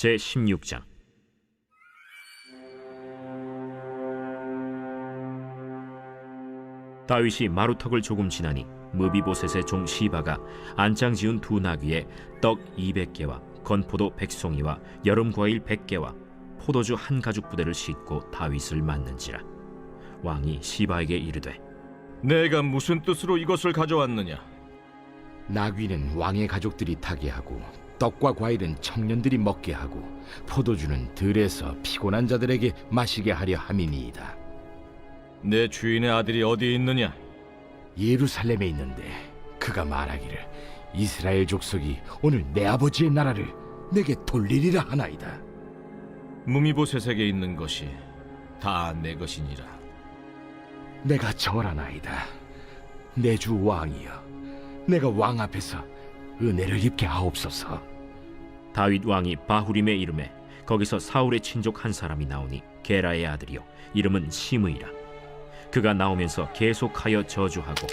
제 16장 다윗이 마루턱을 조금 지나니 무비보셋의 종 시바가 안장 지은 두 나귀에 떡 200개와 건포도 100송이와 여름 과일 100개와 포도주 한 가죽 부대를 싣고 다윗을 맞는지라 왕이 시바에게 이르되 내가 무슨 뜻으로 이것을 가져왔느냐? 나귀는 왕의 가족들이 타게 하고 떡과 과일은 청년들이 먹게 하고 포도주는 들에서 피곤한 자들에게 마시게 하려 함이니이다. 내 주인의 아들이 어디에 있느냐? 예루살렘에 있는데 그가 말하기를 이스라엘 족속이 오늘 내 아버지의 나라를 내게 돌리리라 하나이다. 무미보셋에게 있는 것이 다 내 것이니라. 내가 절하나이다. 내 주 왕이여, 내가 왕 앞에서 은혜를 입게 하옵소서. 다윗 왕이 바후림에 이름에 거기서 사울의 친족 한 사람이 나오니 게라의 아들이요. 이름은 시므이라. 그가 나오면서 계속하여 저주하고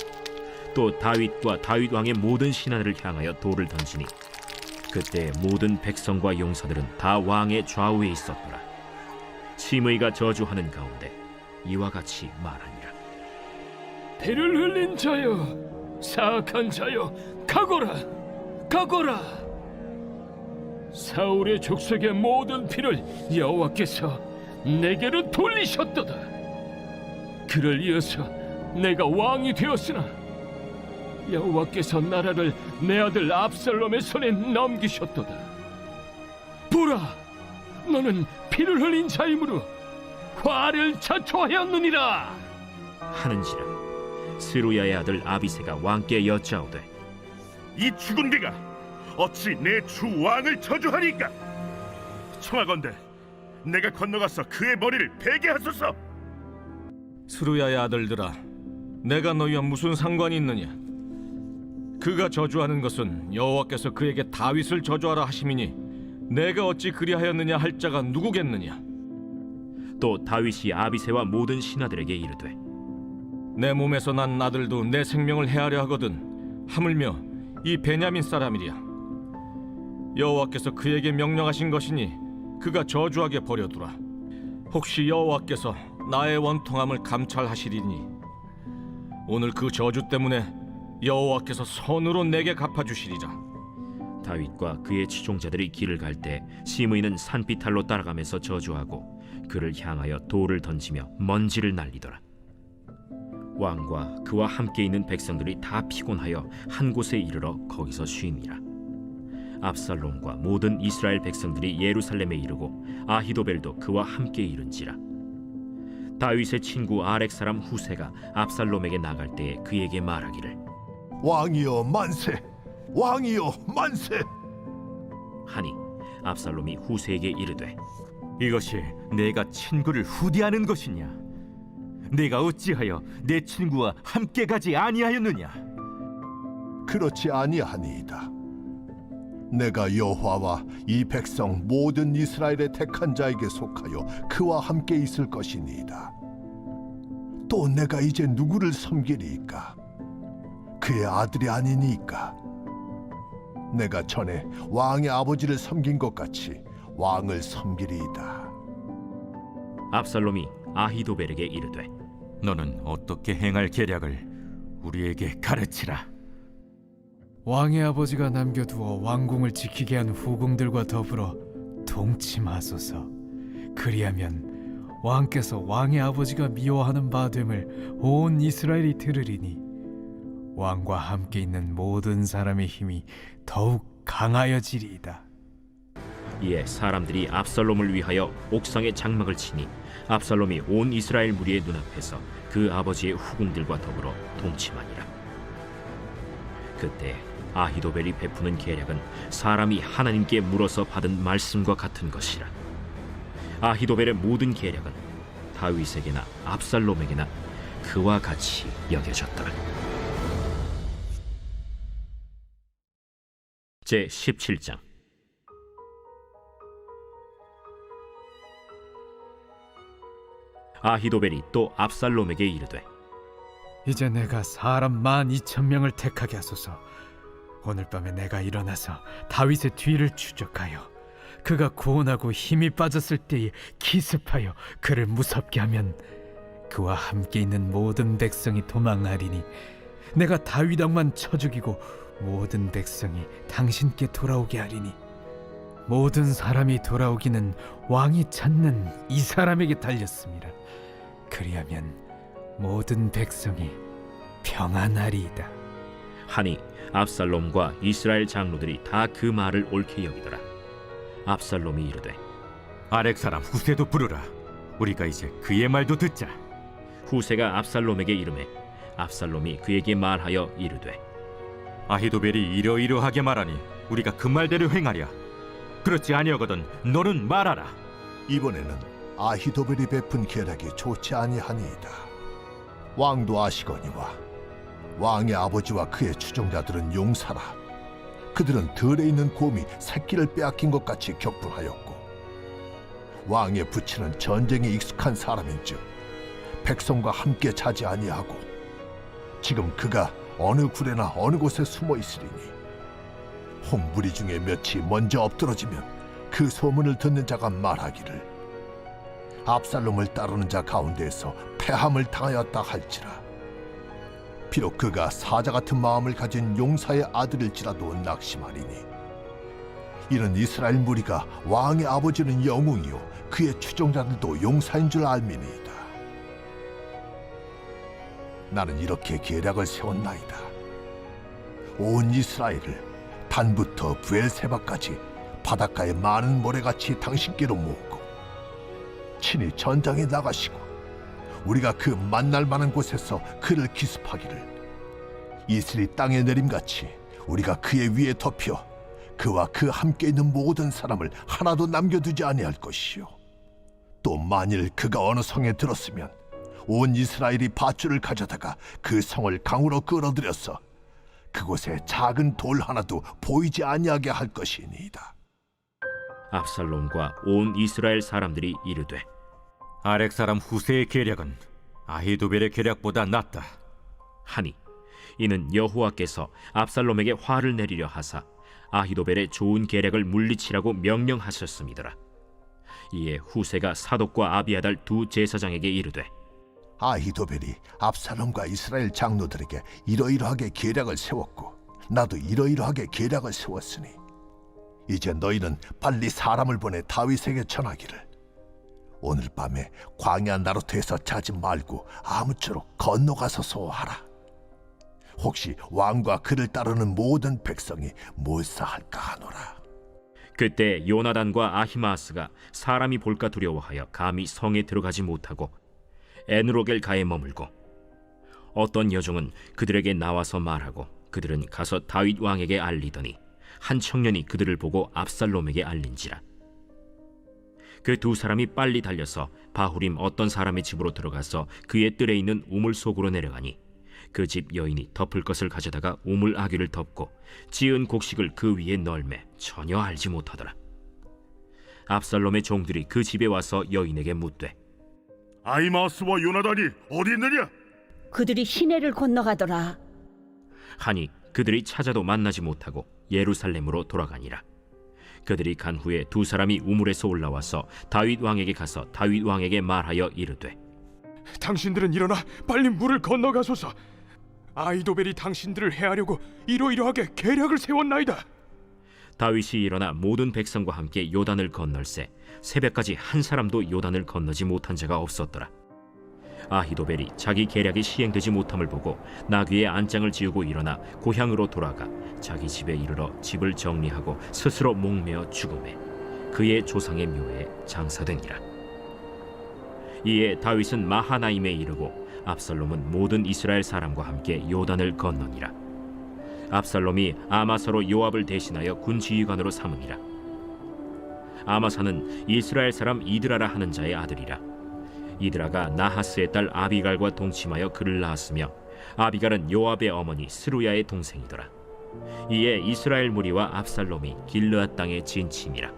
또 다윗과 다윗 왕의 모든 신하들을 향하여 돌을 던지니 그때 모든 백성과 용사들은 다 왕의 좌우에 있었더라. 시므이가 저주하는 가운데 이와 같이 말하니라. 피를 흘린 자여, 사악한 자여, 가거라, 가거라. 사울의 족속의 모든 피를 여호와께서 내게로 돌리셨도다. 그를 이어서 내가 왕이 되었으나 여호와께서 나라를 내 아들 압살롬의 손에 넘기셨도다. 보라, 너는 피를 흘린 자이므로 화를 자초하였느니라. 하는지라 스루야의 아들 아비세가 왕께 여짜오되 이 죽은 개가 어찌 내 주 왕을 저주하리까? 청하건대 내가 건너가서 그의 머리를 베게 하소서. 수루야의 아들들아, 내가 너희와 무슨 상관이 있느냐? 그가 저주하는 것은 여호와께서 그에게 다윗을 저주하라 하심이니 내가 어찌 그리하였느냐 할 자가 누구겠느냐? 또 다윗이 아비세와 모든 신하들에게 이르되 내 몸에서 난 아들도 내 생명을 해하려 하거든 하물며 이 베냐민 사람이랴 여호와께서 그에게 명령하신 것이니 그가 저주하게 버려두라 혹시 여호와께서 나의 원통함을 감찰하시리니 오늘 그 저주 때문에 여호와께서 손으로 내게 갚아주시리라 다윗과 그의 치종자들이 길을 갈때 시므이는 산비탈로 따라가면서 저주하고 그를 향하여 돌을 던지며 먼지를 날리더라. 왕과 그와 함께 있는 백성들이 다 피곤하여 한 곳에 이르러 거기서 쉼이라. 압살롬과 모든 이스라엘 백성들이 예루살렘에 이르고 아히도벨도 그와 함께 이른지라. 다윗의 친구 아렉 사람 후세가 압살롬에게 나갈 때에 그에게 말하기를 왕이여 만세! 왕이여 만세! 하니 압살롬이 후세에게 이르되 이것이 내가 친구를 후대하는 것이냐? 내가 어찌하여 내 친구와 함께 가지 아니하였느냐? 그렇지 아니하니이다. 내가 여호와와 이 백성 모든 이스라엘의 택한 자에게 속하여 그와 함께 있을 것이니이다. 또 내가 이제 누구를 섬기리이까? 그의 아들이 아니니까. 내가 전에 왕의 아버지를 섬긴 것 같이 왕을 섬기리이다. 압살롬이 아히도벨에게 이르되 너는 어떻게 행할 계략을 우리에게 가르치라. 왕의 아버지가 남겨두어 왕궁을 지키게 한 후궁들과 더불어 동침하소서. 그리하면 왕께서 왕의 아버지가 미워하는 바 됨을 온 이스라엘이 들으리니 왕과 함께 있는 모든 사람의 힘이 더욱 강하여지리이다. 이에 사람들이 압살롬을 위하여 옥상에 장막을 치니 압살롬이 온 이스라엘 무리의 눈앞에서 그 아버지의 후궁들과 더불어 동침하니라 그때 아히도벨이 베푸는 계략은 사람이 하나님께 물어서 받은 말씀과 같은 것이라. 아히도벨의 모든 계략은 다윗에게나 압살롬에게나 그와 같이 여겨졌더라. 제 17장. 아히도벨이 또 압살롬에게 이르되 이제 내가 사람 만 이천 명을 택하게 하소서. 오늘 밤에 내가 일어나서 다윗의 뒤를 추적하여 그가 고온하고 힘이 빠졌을 때에 기습하여 그를 무섭게 하면 그와 함께 있는 모든 백성이 도망하리니 내가 다윗 왕만 쳐 죽이고 모든 백성이 당신께 돌아오게 하리니 모든 사람이 돌아오기는 왕이 찾는 이 사람에게 달렸습니다. 그리하면 모든 백성이 평안하리이다. 하니 압살롬과 이스라엘 장로들이 다 그 말을 옳게 여기더라. 압살롬이 이르되 아렉 사람 후세도 부르라. 우리가 이제 그의 말도 듣자. 후세가 압살롬에게 이르매 압살롬이 그에게 말하여 이르되 아히도벨이 이러이러하게 말하니 우리가 그 말대로 행하랴. 그렇지 아니하거든 너는 말하라. 이번에는 아히도벨이 베푼 계략이 좋지 아니하니이다. 왕도 아시거니와 왕의 아버지와 그의 추종자들은 용사라. 그들은 들에 있는 곰이 새끼를 빼앗긴 것 같이 격분하였고 왕의 부친은 전쟁에 익숙한 사람인즉 백성과 함께 자지 아니하고 지금 그가 어느 굴에나 어느 곳에 숨어 있으리니 홍무리 중에 몇이 먼저 엎드러지면 그 소문을 듣는 자가 말하기를 압살롬을 따르는 자 가운데에서 패함을 당하였다 할지라 비록 그가 사자 같은 마음을 가진 용사의 아들일지라도 낙심하리니. 이는 이스라엘 무리가 왕의 아버지는 영웅이요 그의 추종자들도 용사인 줄 알미니이다. 나는 이렇게 계략을 세웠나이다. 온 이스라엘을 단부터 부엘세바까지 바닷가의 많은 모래같이 당신께로 모으고 친히 전장에 나가시고 우리가 그 만날 만한 곳에서 그를 기습하기를 이슬이 땅에 내림같이 우리가 그의 위에 덮여 그와 그 함께 있는 모든 사람을 하나도 남겨두지 아니할 것이요 또 만일 그가 어느 성에 들었으면 온 이스라엘이 밧줄을 가져다가 그 성을 강으로 끌어들여서 그곳에 작은 돌 하나도 보이지 아니하게 할 것이니이다. 압살롬과 온 이스라엘 사람들이 이르되 아렉 사람 후세의 계략은 아히도벨의 계략보다 낫다. 하니 이는 여호와께서 압살롬에게 화를 내리려 하사 아히도벨의 좋은 계략을 물리치라고 명령하셨음이더라. 이에 후세가 사독과 아비아달 두 제사장에게 이르되 아히도벨이 압살롬과 이스라엘 장로들에게 이러이러하게 계략을 세웠고 나도 이러이러하게 계략을 세웠으니 이제 너희는 빨리 사람을 보내 다윗에게 전하기를 오늘 밤에 광야 나루트에서 자지 말고 아무쪼록 건너가서 소하라. 혹시 왕과 그를 따르는 모든 백성이 몰사할까 하노라. 그때 요나단과 아히마스가 사람이 볼까 두려워하여 감히 성에 들어가지 못하고 에누로겔 가에 머물고 어떤 여종은 그들에게 나와서 말하고 그들은 가서 다윗 왕에게 알리더니 한 청년이 그들을 보고 압살롬에게 알린지라 그 두 사람이 빨리 달려서 바후림 어떤 사람의 집으로 들어가서 그의 뜰에 있는 우물 속으로 내려가니 그 집 여인이 덮을 것을 가져다가 우물 아귀를 덮고 지은 곡식을 그 위에 널매 전혀 알지 못하더라 압살롬의 종들이 그 집에 와서 여인에게 묻되 아이마스와 요나단이 어디 있느냐? 그들이 시내를 건너가더라. 하니 그들이 찾아도 만나지 못하고 예루살렘으로 돌아가니라. 그들이 간 후에 두 사람이 우물에서 올라와서 다윗 왕에게 가서 다윗 왕에게 말하여 이르되 당신들은 일어나 빨리 물을 건너가소서. 아이도벨이 당신들을 해하려고 이러이러하게 계략을 세웠나이다. 다윗이 일어나 모든 백성과 함께 요단을 건널세 새벽까지 한 사람도 요단을 건너지 못한 자가 없었더라. 아히도벨이 자기 계략이 시행되지 못함을 보고 나귀의 안장을 지우고 일어나 고향으로 돌아가 자기 집에 이르러 집을 정리하고 스스로 목매어 죽음에 그의 조상의 묘에 장사되니라. 이에 다윗은 마하나임에 이르고 압살롬은 모든 이스라엘 사람과 함께 요단을 건너니라. 압살롬이 아마사로 요압을 대신하여 군 지휘관으로 삼으니라. 아마사는 이스라엘 사람 이드라라 하는 자의 아들이라. 이드라가 나하스의 딸 아비갈과 동침하여 그를 낳았으며 아비갈은 요압의 어머니 스루야의 동생이더라. 이에 이스라엘 무리와 압살롬이 길르앗 땅에 진침이라.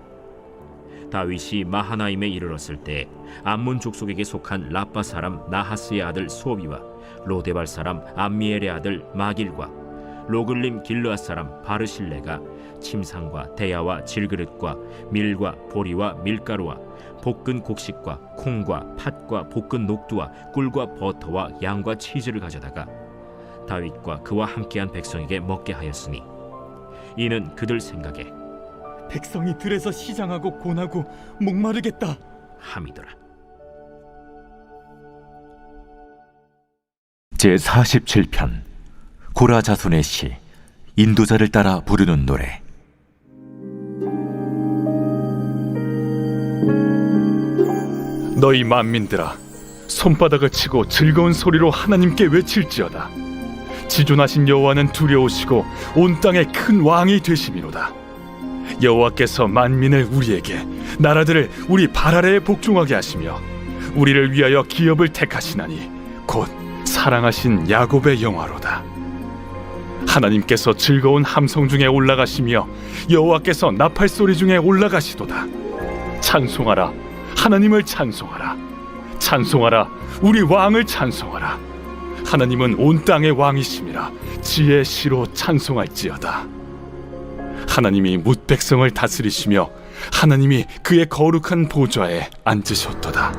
다윗이 마하나임에 이르렀을 때 암몬 족속에게 속한 라빠 사람 나하스의 아들 소비와 로데발 사람 암미엘의 아들 마길과 로글림 길르앗 사람 바르실레가 침상과 대야와 질그릇과 밀과 보리와 밀가루와 볶은 곡식과 콩과 팥과 볶은 녹두와 꿀과 버터와 양과 치즈를 가져다가 다윗과 그와 함께한 백성에게 먹게 하였으니 이는 그들 생각에 백성이 들에서 시장하고 고나고 목마르겠다. 함이더라. 제 47편 고라 자손의 시 인도자를 따라 부르는 노래. 너희 만민들아 손바닥을 치고 즐거운 소리로 하나님께 외칠지어다. 지존하신 여호와는 두려우시고 온 땅의 큰 왕이 되심이로다. 여호와께서 만민을 우리에게 나라들을 우리 발 아래에 복종하게 하시며 우리를 위하여 기업을 택하시나니 곧 사랑하신 야곱의 영화로다 하나님께서 즐거운 함성 중에 올라가시며 여호와께서 나팔 소리 중에 올라가시도다. 찬송하라. 하나님을 찬송하라. 찬송하라. 우리 왕을 찬송하라. 하나님은 온 땅의 왕이심이라 지혜 시로 찬송할지어다. 하나님이 뭇 백성을 다스리시며 하나님이 그의 거룩한 보좌에 앉으셨도다.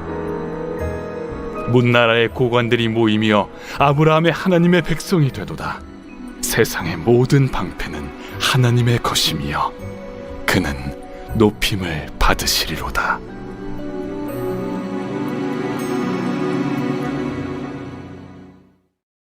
문 나라의 고관들이 모이며 아브라함의 하나님의 백성이 되도다 세상의 모든 방패는 하나님의 것이며 그는 높임을 받으시리로다.